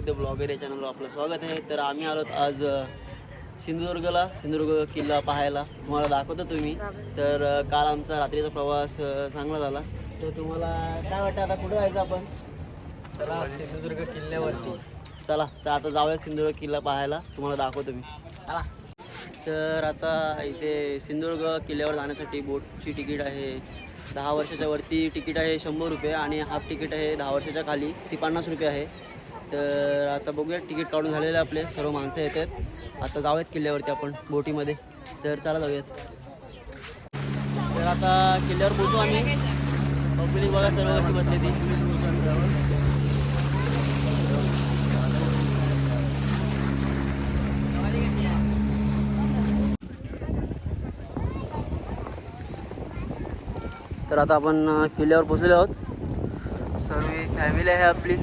वामोडे Hrithik the blogger या चॅनलवर आपलं स्वागत आहे. तर आम्ही आलो आज सिंधुदुर्गला सिंधुदुर्ग किल्ला पाहायला. तुम्हाला दाखवतो तुम्ही. तर काल आमचा रात्रीचा प्रवास चांगला झाला. तर तुम्हाला काय वाटतं आता कुठं जायचं आपण? चला सिंधुदुर्ग किल्ल्यावरती. चला तर आता जाऊया सिंधुदुर्ग किल्ला पाहायला. तुम्हाला दाखवतो मी. चला. तर आता इथे सिंधुदुर्ग किल्ल्यावर जाण्यासाठी बोटची तिकीट आहे. दहा वर्षाच्या वरती तिकीट आहे शंभर रुपये. आणि हाफ तिकीट आहे दहा वर्षाच्या खाली. ती पन्नास रुपये आहे. तर आता बघूया तिकीट काढून झालेलं आपले. सर्व माणसं येतात आता जाऊयात किल्ल्यावरती आपण बोटीमध्ये. तर चला जाऊयात. तर आता किल्ल्यावर पोचू आम्ही. पब्लिक बघा सर्व कशी बसली ती. तर आता आपण किल्ल्यावर पोचलेलो आहोत. सर्व फॅमिली आहे आपली.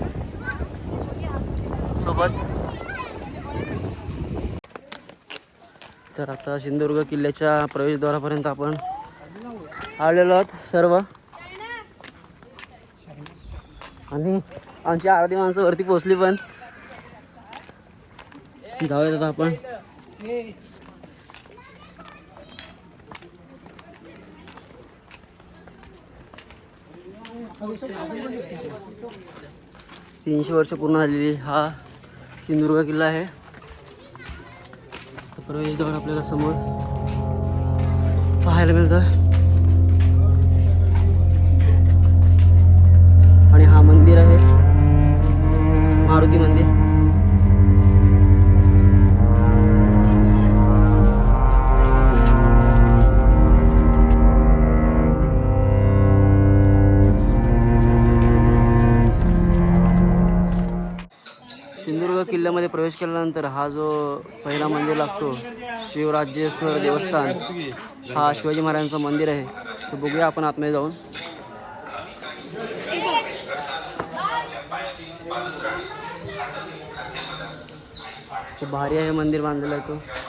सोबत. तर आता सिंधुदुर्ग किल्ल्याच्या प्रवेशद्वारापर्यंत आपण आलेलो आहोत सर्व. आणि आमची अर्धी माणसं वरती पोचली पण. जाऊयात आता आपण. तीनशे वर्ष पूर्ण झालेली हा सिंधुदुर्ग किल्ला आहे. तर प्रवेशद्वार आपल्याला समोर पाहायला मिळतं आणि हा मंदिर आहे. मारुती मंदिर. किल्ल्यामध्ये प्रवेश केल्यानंतर हा जो पहिला मंदिर लागतो शिवराज्येश्वर देवस्थान हा शिवाजी महाराजांचं मंदिर आहे. तर बघूया आपण आतमध्ये जाऊन. भारी आहे मंदिर बांधलेलं आहे तो.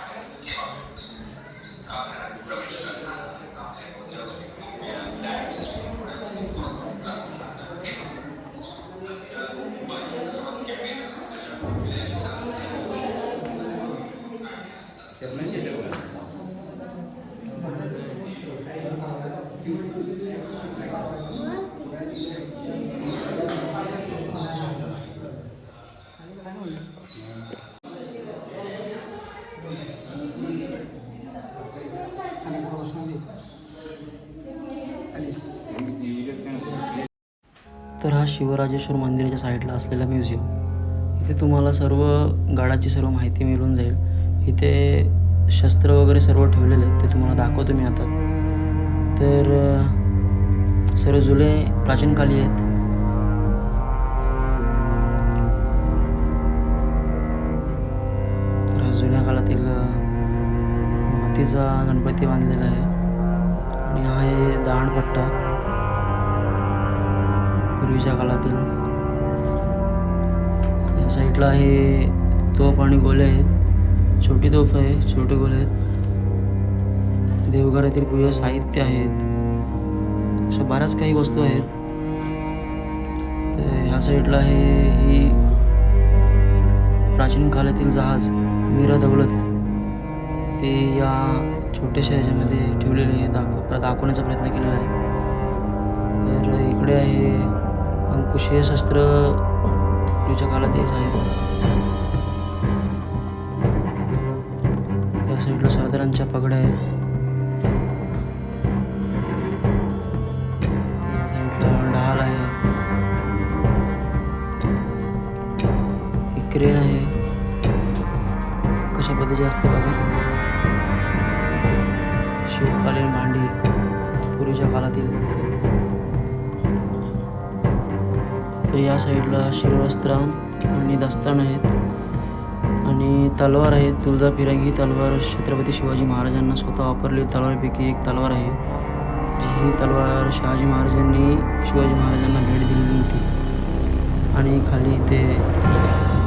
तर हा शिवराजेश्वर मंदिराच्या साईडला असलेला म्युझियम. इथे तुम्हाला सर्व गडाची सर्व माहिती मिळून जाईल. इथे शस्त्र वगैरे सर्व ठेवलेले आहेत ते तुम्हाला दाखवतो मी आता. तर सर्व जुने प्राचीन काली आहेत. मातीचा गणपती बांधलेला आहे. आणि हा आहे दहाणपट्टा पूर्वीच्या काळातील. या साईडला हे तोफ आणि गोले आहेत. छोटी तोफ आहे छोटे गोले आहेत. देवघरातील पूजा साहित्य आहेत. अशा बऱ्याच काही वस्तू आहेत. ह्या साईडला हे ही प्राचीन काळातील जहाज मीरा दौलत ते या छोट्याशा ह्याच्यामध्ये ठेवलेले आहे दाखव दाखवण्याचा प्रयत्न केलेला आहे. तर इकडे आहे अंकुशीय शस्त्र. पूर्वीच्या काळात हेच आहेत या साईडला सरदारांच्या पगड्या आहेत. या साईडला ढाल आहे. क्रेन आहे. कशा पद्धतीचे असते बघा तुम्ही. शिवकालीन मांडी पूर्वीच्या काळातील. या साईडला शिरवस्त्र आणि दस्तान आहेत. आणि तलवार आहे तुळजा फिरंगी तलवार. छत्रपती शिवाजी महाराजांना स्वतः वापरली. तलवारपैकी एक तलवार आहे जी ही तलवार शहाजी महाराजांनी शिवाजी महाराजांना भेट दिलेली होती. आणि खाली इथे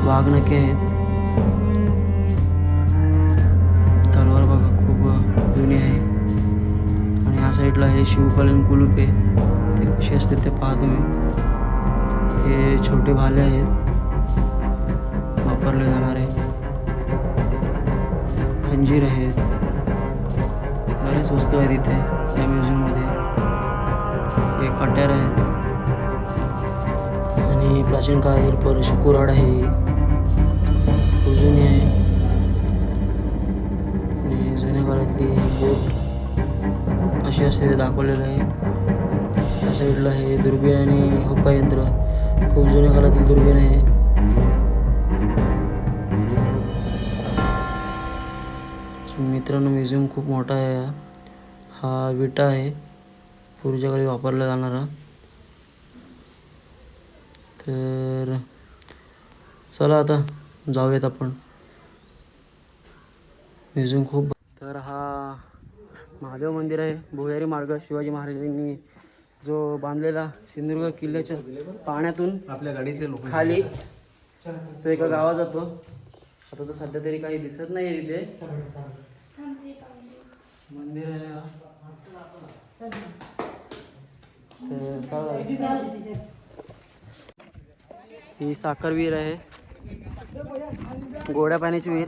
वाघनखे आहेत. तलवार बघा खूप जुनी आहे. ह्या साईडला हे शिवकालीन कुलूप आहे ते कसे असते ते पहा तुम्ही. हे छोटे भाले आहेत. वापरले जाणारे खंजीर आहेत. बऱ्याच वस्तू आहेत इथे या म्युझियममध्ये हे कट्यार आहेत. आणि प्राचीन काळातील परशु कुऱ्हाड आहे. जुनी आहे. आणि जुन्या काळातली बोट अशी असते ते दाखवलेलं आहे. या साईडला हे दुर्बीण आणि हुक्का यंत्र. खूप जुन्या काळातील दुर्बीण आहे मित्रांनो म्युझियम खूप मोठा आहे हा. हा विटा आहे. पूर्वीच्या काळी वापरला जाणारा. तर चला आता जाऊयात आपण. म्युझियम खूप तर हा महादेव मंदिर आहे भुयारी मार्ग शिवाजी महाराजांनी जो बांधलेला सिंधुदुर्ग किल्ल्याच्या पाण्यातून आपल्या गाडीतले लोक खाली तो एका गावात जातो. आता तर सध्या तरी काही दिसत नाही तिथे मंदिर आहे हा. ही साखर विहीर आहे. गोड्या पाण्याची विहीर.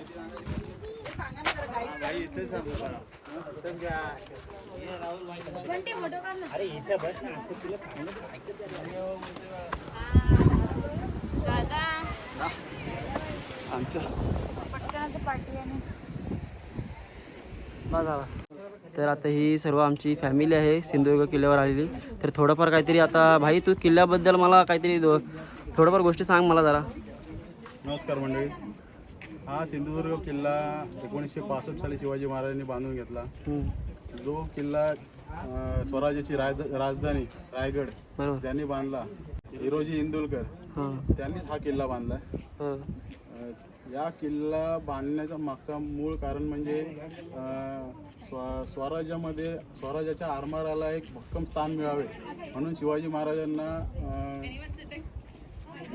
नाही. बघा तर आता ही सर्व आमची फॅमिली आहे सिंधुदुर्ग किल्ल्यावर आलेली तर थोडंफार काहीतरी आता भाई तू किल्ल्याबद्दल मला काहीतरी थोडंफार गोष्टी सांग मला जरा नमस्कार मंडळी हा सिंधुदुर्ग किल्ला एकोणीसशे पासष्ट साली शिवाजी महाराजांनी बांधून घेतला. जो किल्ला अं, स्वराज्याची राज राजधानी रायगड बरोबर. ज्यांनी बांधला हिरोजी इंदुलकर हां. त्यांनीच हा किल्ला बांधला. हां. अं, या किल्ला बांधण्याचा मागचा मूळ कारण म्हणजे अं, स्व स्वराज्यामध्ये स्वराज्याच्या आरमाराला एक भक्कम स्थान मिळावे. म्हणून शिवाजी महाराजांना अं,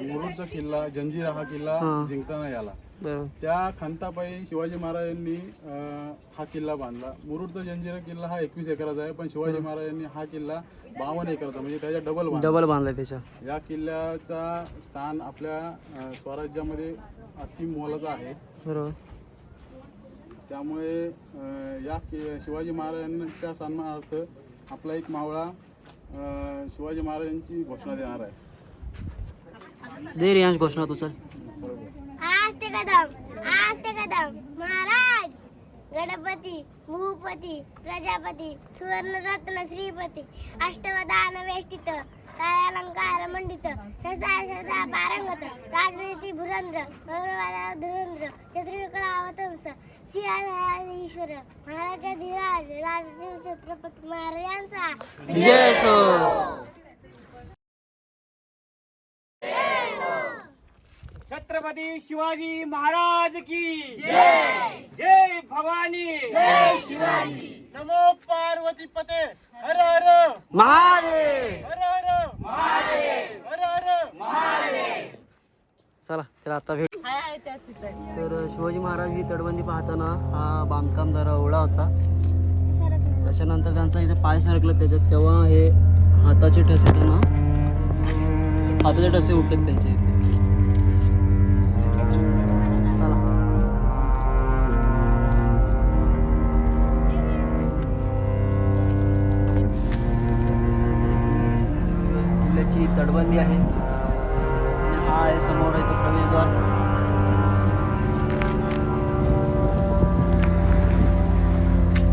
मुरुडचा किल्ला जंजिरा हा किल्ला. जिंकताना याला. बरोबर त्या खंतापायी शिवाजी महाराजांनी हा किल्ला बांधला. मुरुडचा जंजिरा किल्ला हा एकवीस एकराचा आहे पण शिवाजी महाराजांनी हा किल्ला बावन्न एकराचा म्हणजे त्याच्या डबल बांधला. डबल बांधलाय त्याच्या. या किल्ल्याचा स्थान आपल्या स्वराज्यामध्ये अति मोलाचा आहे. बरोबर. त्यामुळे या कि शिवाजी महाराजांच्या सन्मानार्थ आपला एक मावळा शिवाजी महाराजांची घोषणा देणार आहे. दे रियांश घोषणा तू चल. आस्ते कदम आस्ते कदम. महाराज गणपती भूपती प्रजापती सुवर्णरत्न श्रीपती अष्टवदान वेष्टित कायालंकार मंडित सदा सदा पारंगत राजनीती भुरंद्र गौरवाला धुरंद्र चतुर्कळावतंस सिंह ईश्वर महाराजा धीराज राजदेव छत्रपती महाराजांचा विजय असो छत्रपती शिवाजी महाराज की। जय जय भवानी। नमो पार्वती पते। हर हर। महादेव। हर हर। हर हर। चला तर आता भेट. तर शिवाजी महाराज ही तटबंदी पाहताना हा बांधकाम जरा ओढा होता. त्याच्यानंतर त्यांचा इथे पाय सरकलं त्याच्यात. तेव्हा हे हाताचे ठसे त्यांना हाताचे ठसे उठलेत त्यांच्या गर्दी आहे. आणि हा आहे समोर आहे तो प्रवेशद्वार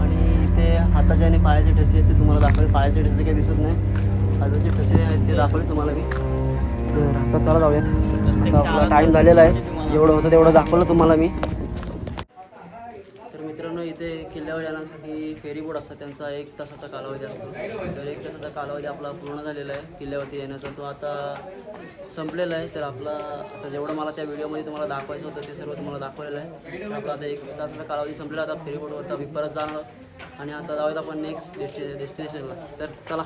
आणि इथे हाताचे आणि पायाचे ठसे आहेत ते तुम्हाला दाखवले. पायाचे ठसे काही दिसत नाही. हाताचे ठसे आहेत ते दाखवले तुम्हाला मी. तर आता चला जाऊयात. आता आपला टाईम झालेला आहे. जेवढं होतं तेवढं दाखवलं तुम्हाला मी तर मित्रांनो इथे किल्ल्या किल्ल्यावर येण्यासाठी फेरी बोट असतात त्यांचा एक तासाचा कालावधी असतो. तर एक तासाचा कालावधी आपला पूर्ण झालेला आहे किल्ल्यावरती येण्याचा. तो आता संपलेला आहे तर आपला आता जेवढं मला त्या व्हिडिओमध्ये तुम्हाला दाखवायचं होतं ते सर्व तुम्हाला दाखवलेलं आहे. आपला आता एक तासाचा कालावधी संपलेला आता फेरी बोटवर आता आम्ही परत जाणार आणि आता जाऊयात आपण नेक्स्ट डेस्टिनेशनला तर चला